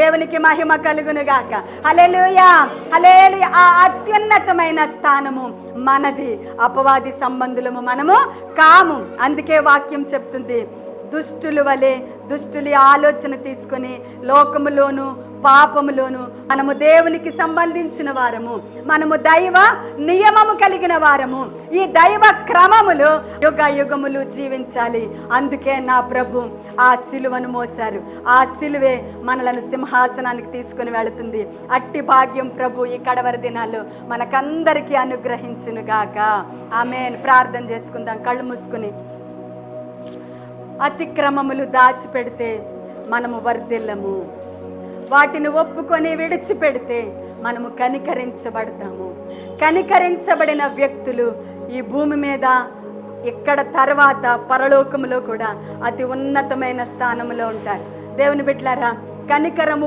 దేవునికి మహిమ కలుగును గాక హలేలు ఆ అత్యున్నతమైన స్థానము మనది. అపవాది సంబంధులము మనము కాము. అందుకే వాక్యం చెప్తుంది. దుష్టులు వలె దుష్టులి ఆలోచన తీసుకొని లోకములోను పాపములోను మనము దేవునికి సంబంధించిన వారము మనము దైవ నియమము కలిగిన వారము. ఈ దైవ క్రమములు యుగ యుగములు జీవించాలి. అందుకే నా ప్రభు ఆ సిలువను మోశారు. ఆ సిలువే మనలను సింహాసనానికి తీసుకుని వెళుతుంది. అట్టి భాగ్యం ప్రభు ఈ కడవరి దినాల్లో మనకందరికీ అనుగ్రహించునుగాక ఆమె ప్రార్థన చేసుకుందాం. కళ్ళు మూసుకుని. అతిక్రమములు దాచిపెడితే మనము వర్ధిల్లము. వాటిని ఒప్పుకొని విడిచిపెడితే మనము కనికరించబడతాము. కనికరించబడిన వ్యక్తులు ఈ భూమి మీద ఇక్కడ తర్వాత పరలోకములో కూడా అతి ఉన్నతమైన స్థానంలో ఉంటారు. దేవుని బిడ్డలారా కనికరము